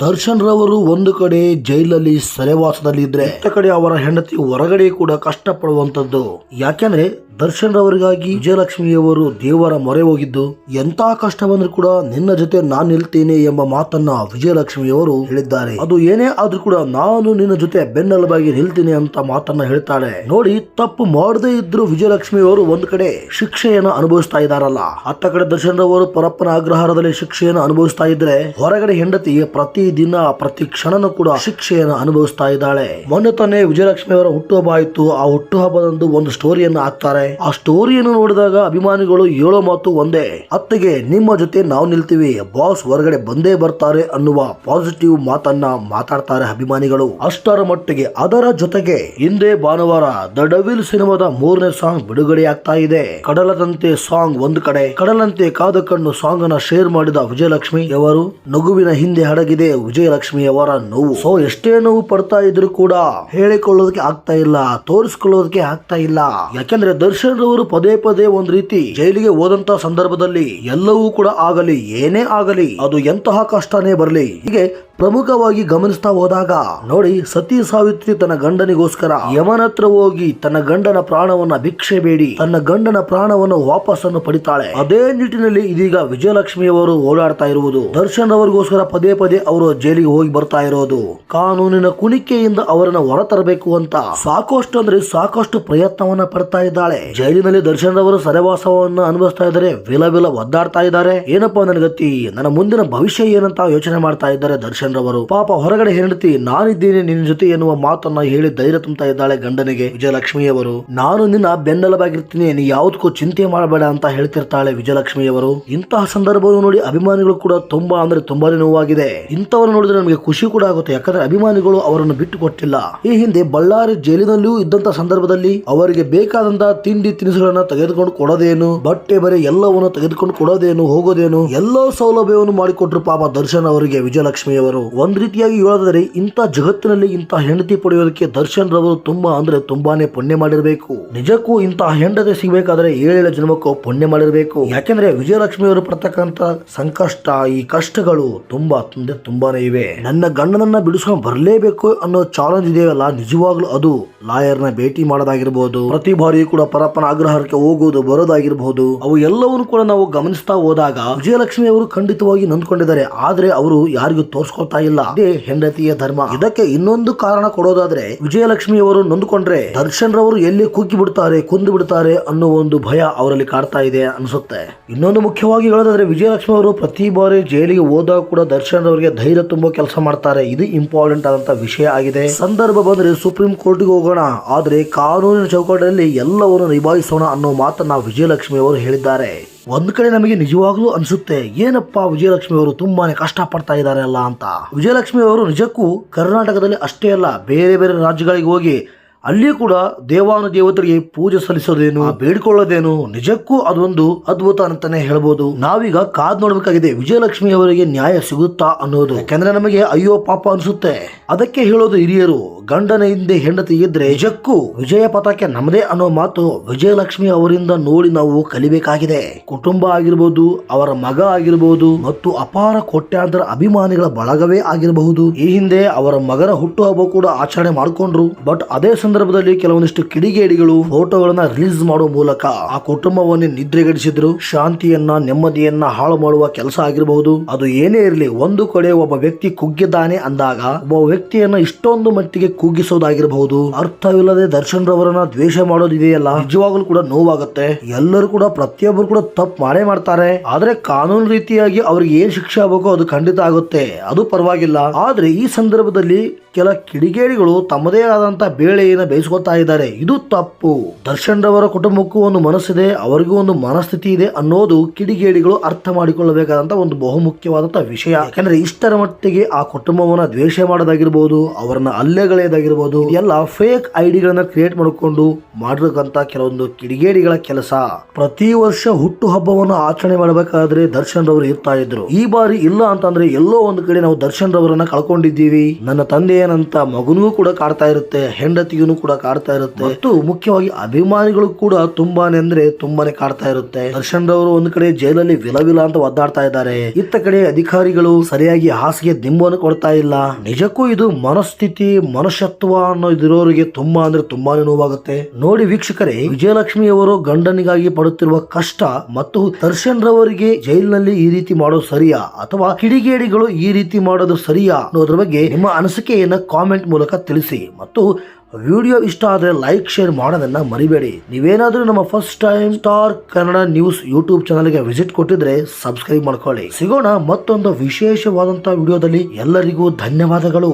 ದರ್ಶನ್ ರವರು ಒಂದು ಕಡೆ ಜೈಲಲ್ಲಿ ಸೆರೆವಾಸದಲ್ಲಿದ್ರೆ ಇತ್ತ ಕಡೆ ಅವರ ಹೆಂಡತಿ ಹೊರಗಡೆ ಕೂಡ ಕಷ್ಟಪಡುವಂತದ್ದು ಯಾಕೆಂದ್ರೆ ದರ್ಶನ್ ರವರಿಗಾಗಿ ವಿಜಯಲಕ್ಷ್ಮಿಯವರು ದೇವರ ಮೊರೆ ಹೋಗಿದ್ದು ಎಂತ ಕಷ್ಟ ಬಂದ್ರೂ ಕೂಡ ನಿನ್ನ ಜೊತೆ ನಾನ್ ನಿಲ್ತೇನೆ ಎಂಬ ಮಾತನ್ನ ವಿಜಯಲಕ್ಷ್ಮಿಯವರು ಹೇಳಿದ್ದಾರೆ. ಅದು ಏನೇ ಆದ್ರೂ ಕೂಡ ನಾನು ನಿನ್ನ ಜೊತೆ ಬೆನ್ನೆಲುಬಾಗಿ ನಿಲ್ತೀನಿ ಅಂತ ಮಾತನ್ನ ಹೇಳ್ತಾಳೆ. ನೋಡಿ, ತಪ್ಪು ಮಾಡದೇ ಇದ್ರು ವಿಜಯಲಕ್ಷ್ಮಿಯವರು ಒಂದು ಕಡೆ ಶಿಕ್ಷೆಯನ್ನು ಅನುಭವಿಸ್ತಾ ಇದ್ದಾರಲ್ಲ. ಅತ್ತ ಕಡೆ ದರ್ಶನ್ ರವರು ಪರಪ್ಪನ ಅಗ್ರಹಾರದಲ್ಲಿ ಶಿಕ್ಷೆಯನ್ನು ಅನುಭವಿಸ್ತಾ ಇದ್ರೆ ಹೊರಗಡೆ ಹೆಂಡತಿ ಪ್ರತಿ ದಿನ ಪ್ರತಿ ಕ್ಷಣನೂ ಕೂಡ ಶಿಕ್ಷೆಯನ್ನು ಅನುಭವಿಸ್ತಾ ಇದ್ದಾಳೆ. ಮೊನ್ನೆ ತಾನೇ ವಿಜಯಲಕ್ಷ್ಮಿ ಅವರ ಹುಟ್ಟುಹಬ್ಬ ಆಯ್ತು ಆ ಹುಟ್ಟುಹಬ್ಬದಂದು ಒಂದು ಸ್ಟೋರಿಯನ್ನು ಹಾಕ್ತಾರೆ. ಆ ಸ್ಟೋರಿಯನ್ನು ನೋಡಿದಾಗ ಅಭಿಮಾನಿಗಳು ಹೇಳೋ ಮಾತು ಒಂದೇ. ಅತ್ತೆಗೆ, ನಿಮ್ಮ ಜೊತೆ ನಾವು ನಿಲ್ತೀವಿ. ಬಾಸ್ ಹೊರಗಡೆ ಬಂದೇ ಬರ್ತಾರೆ ಅನ್ನುವ ಪಾಸಿಟಿವ್ ಮಾತನ್ನ ಮಾತಾಡ್ತಾರೆ ಅಭಿಮಾನಿಗಳು. ಅಷ್ಟರ ಮಟ್ಟಿಗೆ ಅದರ ಜೊತೆಗೆ ಹಿಂದೆ ಭಾನುವಾರ ದಡವಿಲ್ ಡವಿಲ್ ಸಿನಿಮಾದ ಮೂರನೇ ಸಾಂಗ್ ಬಿಡುಗಡೆ ಆಗ್ತಾ ಇದೆ. ಕಡಲದಂತೆ ಸಾಂಗ್ ಒಂದು ಕಡೆ. ಕಡಲಂತೆ ಕಾದ ಕಣ್ಣು ಸಾಂಗ್ ಅನ್ನ ಶೇರ್ ಮಾಡಿದ ವಿಜಯಲಕ್ಷ್ಮಿ ಅವರು ನಗುವಿನ ಹಿಂದೆ ಅಡಗಿದೆ ವಿಜಯಲಕ್ಷ್ಮಿ ಅವರ ನೋವು. ಸೊ ಎಷ್ಟೇ ನೋವು ಪಡ್ತಾ ಇದ್ರು ಕೂಡ ಹೇಳಿಕೊಳ್ಳೋದಕ್ಕೆ ಆಗ್ತಾ ಇಲ್ಲ, ತೋರಿಸ್ಕೊಳ್ಳೋದಕ್ಕೆ ಆಗ್ತಾ ಇಲ್ಲ. ಯಾಕೆಂದ್ರೆ ದರ್ಶನ್ ರವರು ಪದೇ ಪದೇ ಒಂದ್ ರೀತಿ ಜೈಲಿಗೆ ಹೋದಂತ ಸಂದರ್ಭದಲ್ಲಿ ಎಲ್ಲವೂ ಕೂಡ ಆಗಲಿ, ಏನೇ ಆಗಲಿ, ಅದು ಎಂತಹ ಕಷ್ಟನೇ ಬರಲಿ. ಹೀಗೆ ಪ್ರಮುಖವಾಗಿ ಗಮನಿಸ್ತಾ ಹೋದಾಗ, ನೋಡಿ ಸತಿ ಸಾವಿತ್ರಿ ತನ್ನ ಗಂಡನಿಗೋಸ್ಕರ ಯಮನ ಹತ್ರ ಹೋಗಿ ತನ್ನ ಗಂಡನ ಪ್ರಾಣವನ್ನ ಭಿಕ್ಷೆ ಬೇಡಿ, ತನ್ನ ಗಂಡನ ಪ್ರಾಣವನ್ನು ವಾಪಸ್ಸನ್ನು ಪಡಿತಾಳೆ. ಅದೇ ನಿಟ್ಟಿನಲ್ಲಿ ಇದೀಗ ವಿಜಯಲಕ್ಷ್ಮಿಯವರು ಓಡಾಡ್ತಾ ಇರುವುದು. ದರ್ಶನ್ ಅವರಿಗೋಸ್ಕರ ಪದೇ ಪದೇ ಅವರು ಜೈಲಿಗೆ ಹೋಗಿ ಬರ್ತಾ ಇರೋದು. ಕಾನೂನಿನ ಕುಣಿಕೆಯಿಂದ ಅವರನ್ನ ಹೊರತರಬೇಕು ಅಂತ ಸಾಕಷ್ಟು ಅಂದ್ರೆ ಸಾಕಷ್ಟು ಪ್ರಯತ್ನವನ್ನ ಪಡ್ತಾ ಇದ್ದಾಳೆ. ಜೈಲಿನಲ್ಲಿ ದರ್ಶನ್ ಅವರು ಸರವಾಸವನ್ನ ಅನುಭವಿಸ್ತಾ ಇದ್ದಾರೆ, ವಿಲ ವಿಲ ಒದ್ದಾಡ್ತಾ ಇದ್ದಾರೆ. ಏನಪ್ಪಾ ನನ್ನ ಗತಿ? ನನ್ನ ಮುಂದಿನ ಭವಿಷ್ಯ ಏನಂತ ಯೋಚನೆ ಮಾಡ್ತಾ ಇದ್ದಾರೆ ದರ್ಶನ್ ರವರು ಪಾಪ ಹೊರಗಡೆ ಹೆಂಡತಿ, ನಾನಿದ್ದೀನಿ ನಿನ್ನ ಜೊತೆ ಎನ್ನುವ ಮಾತನ್ನ ಹೇಳಿ ಧೈರ್ಯ ತುಂಬುತ್ತಾ ಇದ್ದಾಳೆ ಗಂಡನಿಗೆ ವಿಜಯಲಕ್ಷ್ಮಿಯವರು. ನಾನು ನಿನ್ನ ಬೆನ್ನೆಲುಬಾಗಿರ್ತೀನಿ, ನೀ ಯಾವುದಕ್ಕೂ ಚಿಂತೆ ಮಾಡಬೇಡ ಅಂತ ಹೇಳ್ತಿರ್ತಾಳೆ ವಿಜಯಲಕ್ಷ್ಮಿಯವರು. ಇಂತಹ ಸಂದರ್ಭವನ್ನು ನೋಡಿ ಅಭಿಮಾನಿಗಳು ಕೂಡ ತುಂಬಾ ಅಂದ್ರೆ ತುಂಬಾನೇ ನೋವಾಗಿದೆ. ಇಂಥವ್ರು ನೋಡಿದ್ರೆ ನಮಗೆ ಖುಷಿ ಕೂಡ ಆಗುತ್ತೆ. ಯಾಕಂದ್ರೆ ಅಭಿಮಾನಿಗಳು ಅವರನ್ನು ಬಿಟ್ಟು ಕೊಟ್ಟಿಲ್ಲ ಈ ಹಿಂದೆ ಬಳ್ಳಾರಿ ಜೈಲಿನಲ್ಲೂ ಇದ್ದಂತ ಸಂದರ್ಭದಲ್ಲಿ ಅವರಿಗೆ ಬೇಕಾದಂತಹ ತಿಂಡಿ ತಿನಿಸುಗಳನ್ನ ತೆಗೆದುಕೊಂಡು ಕೊಡೋದೇನು, ಬಟ್ಟೆ ಬರೆ ಎಲ್ಲವನ್ನು ತೆಗೆದುಕೊಂಡು ಕೊಡೋದೇನು, ಹೋಗೋದೇನು, ಎಲ್ಲ ಸೌಲಭ್ಯವನ್ನು ಮಾಡಿಕೊಟ್ರು ಪಾಪ ದರ್ಶನ್ ಅವರಿಗೆ ವಿಜಯಲಕ್ಷ್ಮಿ ಅವರು. ಒಂದ್ ರೀತಿಯಾಗಿ ಹೇಳೋದಾದ್ರೆ ಇಂಥ ಜಗತ್ತಿನಲ್ಲಿ ಇಂಥ ಹೆಂಡತಿ ಪಡೆಯೋದಕ್ಕೆ ದರ್ಶನ್ ರವರು ತುಂಬಾ ಅಂದ್ರೆ ತುಂಬಾನೇ ಪುಣ್ಯ ಮಾಡಿರಬೇಕು. ನಿಜಕ್ಕೂ ಇಂತಹ ಹೆಂಡತಿ ಸಿಗಬೇಕಾದ್ರೆ ಏಳೇಳು ಜನ್ಮಕ್ಕೂ ಪುಣ್ಯ ಮಾಡಿರಬೇಕು. ಯಾಕೆಂದ್ರೆ ವಿಜಯಲಕ್ಷ್ಮಿ ಅವರು ಪಡ್ತಕ್ಕಂತ ಸಂಕಷ್ಟ, ಈ ಕಷ್ಟಗಳು ತುಂಬಾ ಅಂದ್ರೆ ತುಂಬಾನೇ ಇವೆ. ನನ್ನ ಗಂಡನನ್ನ ಬಿಡಿಸ್ಕೊಂಡು ಬರಲೇಬೇಕು ಅನ್ನೋ ಚಾಲೆಂಜ್ ಇದೆಯಲ್ಲ, ನಿಜವಾಗ್ಲೂ ಅದು ಲಾಯರ್ನ ಭೇಟಿ ಮಾಡೋದಾಗಿರ್ಬೋದು, ಪ್ರತಿ ಬಾರಿ ಕೂಡ ಪರಪ್ಪನ ಆಗ್ರಹಕ್ಕೆ ಹೋಗೋದು ಬರೋದಾಗಿರ್ಬಹುದು ಅವು ಎಲ್ಲವನ್ನು ಕೂಡ ನಾವು ಗಮನಿಸ್ತಾ ಹೋದಾಗ ವಿಜಯಲಕ್ಷ್ಮಿ ಅವರು ಖಂಡಿತವಾಗಿ ನೊಂದ್ಕೊಂಡಿದ್ದಾರೆ. ಆದ್ರೆ ಅವರು ಯಾರಿಗೂ ತೋರ್ಸ್ಕೊಳ್ತಾ ಇಲ್ಲ. ಅದೇ ಹೆಂಡತಿಯ ಧರ್ಮ. ಇದಕ್ಕೆ ಇನ್ನೊಂದು ಕಾರಣ ಕೊಡೋದಾದ್ರೆ ವಿಜಯಲಕ್ಷ್ಮಿ ಅವರು ನೊಂದ್ಕೊಂಡ್ರೆ ದರ್ಶನ್ ರವರು ಎಲ್ಲಿ ಕುಗ್ಗಿ ಬಿಡ್ತಾರೆ, ಕುಂದು ಬಿಡ್ತಾರೆ ಅನ್ನೋ ಒಂದು ಭಯ ಅವರಲ್ಲಿ ಕಾಡ್ತಾ ಇದೆ ಅನ್ಸುತ್ತೆ. ಇನ್ನೊಂದು ಮುಖ್ಯವಾಗಿ ಹೇಳೋದಾದ್ರೆ ವಿಜಯಲಕ್ಷ್ಮಿ ಅವರು ಪ್ರತಿ ಬಾರಿ ಜೈಲಿಗೆ ಹೋದಾಗ ಕೂಡ ದರ್ಶನ್ ಅವರಿಗೆ ಧೈರ್ಯ ತುಂಬೋ ಕೆಲಸ ಮಾಡ್ತಾರೆ. ಇದು ಇಂಪಾರ್ಟೆಂಟ್ ಆದಂತ ವಿಷಯ ಆಗಿದೆ. ಸಂದರ್ಭ ಬಂದ್ರೆ ಸುಪ್ರೀಂ ಕೋರ್ಟ್ಗೆ ಹೋಗೋಣ. ಆದ್ರೆ ಕಾನೂನಿನ ಚೌಕಟ್ಟಲ್ಲಿ ಎಲ್ಲವನ್ನು ನಿಭಾಯಿಸೋಣ ಅನ್ನೋ ಮಾತನ್ನ ವಿಜಯಲಕ್ಷ್ಮಿ ಅವರು ಹೇಳಿದ್ದಾರೆ. ಒಂದ್ ಕಡೆ ನಮಗೆ ನಿಜವಾಗ್ಲೂ ಅನ್ಸುತ್ತೆ, ಏನಪ್ಪಾ ವಿಜಯಲಕ್ಷ್ಮಿ ಅವರು ತುಂಬಾನೇ ಕಷ್ಟ ಪಡ್ತಾ ಇದ್ದಾರೆ ಅಲ್ಲ ಅಂತ. ವಿಜಯಲಕ್ಷ್ಮಿ ಅವರು ನಿಜಕ್ಕೂ ಕರ್ನಾಟಕದಲ್ಲಿ ಅಷ್ಟೇ ಅಲ್ಲ, ಬೇರೆ ಬೇರೆ ರಾಜ್ಯಗಳಿಗೆ ಹೋಗಿ ಅಲ್ಲಿ ಕೂಡ ದೇವಾನು ದೇವತರಿಗೆ ಪೂಜೆ ಸಲ್ಲಿಸೋದೇನು ಬೇಡಿಕೊಳ್ಳೋದೇನು ನಿಜಕ್ಕೂ ಅದೊಂದು ಅದ್ಭುತ ಅಂತಾನೆ ಹೇಳ್ಬೋದು. ನಾವೀಗ ಕಾದ್ ನೋಡ್ಬೇಕಾಗಿದೆ ವಿಜಯಲಕ್ಷ್ಮಿ ಅವರಿಗೆ ನ್ಯಾಯ ಸಿಗುತ್ತಾ ಅನ್ನೋದು. ಯಾಕಂದ್ರೆ ನಮಗೆ ಅಯ್ಯೋ ಪಾಪ ಅನ್ಸುತ್ತೆ. ಅದಕ್ಕೆ ಹೇಳೋದು ಹಿರಿಯರು ಗಂಡನ ಹಿಂದೆ ಹೆಂಡತಿ ಇದ್ರೆ ನಿಜಕ್ಕೂ ವಿಜಯ ಪಥಕ್ಕೆ ನಮ್ಮದೇ ಅನ್ನೋ ಮಾತು ವಿಜಯಲಕ್ಷ್ಮಿ ಅವರಿಂದ ನೋಡಿ ನಾವು ಕಲಿಬೇಕಾಗಿದೆ. ಕುಟುಂಬ ಆಗಿರ್ಬೋದು ಅವರ ಮಗ ಆಗಿರ್ಬೋದು ಮತ್ತು ಅಪಾರ ಕೋಟ್ಯಾಂತರ ಅಭಿಮಾನಿಗಳ ಬಳಗವೇ ಆಗಿರಬಹುದು. ಈ ಹಿಂದೆ ಅವರ ಮಗನ ಹುಟ್ಟುಹಬ್ಬ ಕೂಡ ಆಚರಣೆ ಮಾಡಿಕೊಂಡ್ರು. ಬಟ್ ಅದೇ ಸಂದರ್ಭದಲ್ಲಿ ಕೆಲವೊಂದಿಷ್ಟು ಕಿಡಿಗೇಡಿಗಳು ಫೋಟೋಗಳನ್ನ ರಿಲೀಸ್ ಮಾಡುವ ಮೂಲಕ ಆ ಕುಟುಂಬವನ್ನೇ ನಿದ್ರೆಗಡಿಸಿದ್ರು. ಶಾಂತಿಯನ್ನ, ನೆಮ್ಮದಿಯನ್ನ ಹಾಳು ಮಾಡುವ ಕೆಲಸ ಆಗಿರಬಹುದು. ಅದು ಏನೇ ಇರಲಿ, ಒಂದು ಕಡೆ ಒಬ್ಬ ವ್ಯಕ್ತಿ ಕುಗ್ಗಿದ್ದಾನೆ ಅಂದಾಗ ಒಬ್ಬ ವ್ಯಕ್ತಿಯನ್ನ ಇಷ್ಟೊಂದು ಮಟ್ಟಿಗೆ ಕುಗ್ಗಿಸೋದಾಗಿರಬಹುದು. ಅರ್ಥವಿಲ್ಲದೆ ದರ್ಶನ್ ರವರನ್ನ ದ್ವೇಷ ಮಾಡೋದಿದೆಯಲ್ಲ ನಿಜವಾಗ್ಲೂ ಕೂಡ ನೋವಾಗುತ್ತೆ. ಎಲ್ಲರೂ ಕೂಡ, ಪ್ರತಿಯೊಬ್ಬರು ಕೂಡ ತಪ್ಪು ಮಾಡೇ ಮಾಡ್ತಾರೆ. ಆದ್ರೆ ಕಾನೂನು ರೀತಿಯಾಗಿ ಅವ್ರಿಗೆ ಏನ್ ಶಿಕ್ಷೆ ಆಗಬೇಕೋ ಅದು ಖಂಡಿತ ಆಗುತ್ತೆ. ಅದು ಪರವಾಗಿಲ್ಲ. ಆದ್ರೆ ಈ ಸಂದರ್ಭದಲ್ಲಿ ಕೆಲ ಕಿಡಿಗೇಡಿಗಳು ತಮ್ಮದೇ ಆದಂತ ಬೇಳೆಯನ್ನು ಬೇಯಿಸ್ಕೊತಾ ಇದ್ದಾರೆ. ಇದು ತಪ್ಪು. ದರ್ಶನ್ ರವರ ಕುಟುಂಬಕ್ಕೂ ಒಂದು ಮನಸ್ಸಿದೆ, ಅವರಿಗೂ ಒಂದು ಮನಸ್ಥಿತಿ ಇದೆ ಅನ್ನೋದು ಕಿಡಿಗೇಡಿಗಳು ಅರ್ಥ ಮಾಡಿಕೊಳ್ಳಬೇಕಾದಂತ ಒಂದು ಬಹುಮುಖ್ಯವಾದಂತ ವಿಷಯ. ಯಾಕಂದ್ರೆ ಇಷ್ಟರ ಮಟ್ಟಿಗೆ ಆ ಕುಟುಂಬವನ್ನ ದ್ವೇಷ ಮಾಡೋದಾಗಿರ್ಬೋದು, ಅವರನ್ನ ಅಲ್ಲೆಗಳೇದಾಗಿರ್ಬೋದು ಎಲ್ಲ ಫೇಕ್ ಐಡಿಗಳನ್ನ ಕ್ರಿಯೇಟ್ ಮಾಡಿಕೊಂಡು ಮಾಡಿರಕ್ಕಂತ ಕೆಲವೊಂದು ಕಿಡಿಗೇಡಿಗಳ ಕೆಲಸ. ಪ್ರತಿ ವರ್ಷ ಹುಟ್ಟು ಹಬ್ಬವನ್ನು ಆಚರಣೆ ಮಾಡಬೇಕಾದ್ರೆ ದರ್ಶನ್ ರವರು ಇರ್ತಾ ಇದ್ರು. ಈ ಬಾರಿ ಇಲ್ಲ ಅಂತಂದ್ರೆ ಎಲ್ಲೋ ಒಂದು ಕಡೆ ನಾವು ದರ್ಶನ್ ರವರನ್ನ ಕಳ್ಕೊಂಡಿದ್ದೀವಿ. ನನ್ನ ತಂದೆ ಏನಂತ ಮಗನಿಗೂ ಕೂಡ ಕಾಡ್ತಾ ಇರುತ್ತೆ. ಹೆಂಡತಿಗೂ ಕೂಡ ಕಾಡ್ತಾ ಇರುತ್ತೆ. ಮತ್ತು ಮುಖ್ಯವಾಗಿ ಅಭಿಮಾನಿಗಳು ಕೂಡ ತುಂಬಾನೇ ಅಂದ್ರೆ ತುಂಬಾನೇ ಕಾಡ್ತಾ ಇರುತ್ತೆ. ದರ್ಶನ್ ರವರು ಒಂದ್ ಕಡೆ ಜೈಲಲ್ಲಿ ವಿಲವಿಲ ಅಂತ ಒದ್ದಾಡ್ತಾ ಇದ್ದಾರೆ. ಇತ್ತ ಕಡೆ ಅಧಿಕಾರಿಗಳು ಸರಿಯಾಗಿ ಹಾಸಿಗೆ ದಿಂಬವನ್ನು ಕೊಡ್ತಾ ಇಲ್ಲ. ನಿಜಕ್ಕೂ ಇದು ಮನಸ್ಥಿತಿ, ಮನುಷ್ಯತ್ವ ಅನ್ನೋದಿರೋರಿಗೆ ತುಂಬಾ ಅಂದ್ರೆ ತುಂಬಾನೇ ನೋವಾಗುತ್ತೆ. ನೋಡಿ ವೀಕ್ಷಕರೇ, ವಿಜಯಲಕ್ಷ್ಮಿ ಅವರು ಗಂಡನಿಗಾಗಿ ಪಡುತ್ತಿರುವ ಕಷ್ಟ ಮತ್ತು ದರ್ಶನ್ ರವರಿಗೆ ಜೈಲಿನಲ್ಲಿ ಈ ರೀತಿ ಮಾಡೋದು ಸರಿಯಾ? ಅಥವಾ ಕಿಡಿಗೇಡಿಗಳು ಈ ರೀತಿ ಮಾಡೋದು ಸರಿಯಾ ಅನ್ನೋದ್ರ ಬಗ್ಗೆ ನಿಮ್ಮ ಅನಿಸಿಕೆಯನ್ನ ಕಾಮೆಂಟ್ ಮೂಲಕ ತಿಳಿಸಿ. ಮತ್ತು ವಿಡಿಯೋ ಇಷ್ಟ ಆದರೆ ಲೈಕ್, ಶೇರ್ ಮಾಡೋದನ್ನ ಮರಿಬೇಡಿ. ನೀವೇನಾದರೂ ನಮ್ಮ first time star Kannada news YouTube ಚಾನಲ್ಗೆ ವಿಸಿಟ್ ಕೊಟ್ಟಿದ್ರೆ ಸಬ್ಸ್ಕ್ರೈಬ್ ಮಾಡ್ಕೊಳ್ಳಿ. ಸಿಗೋಣ ಮತ್ತೊಂದು ವಿಶೇಷವಾದಂತಹ ವಿಡಿಯೋದಲ್ಲಿ ಎಲ್ಲರಿಗೂ ಧನ್ಯವಾದಗಳು.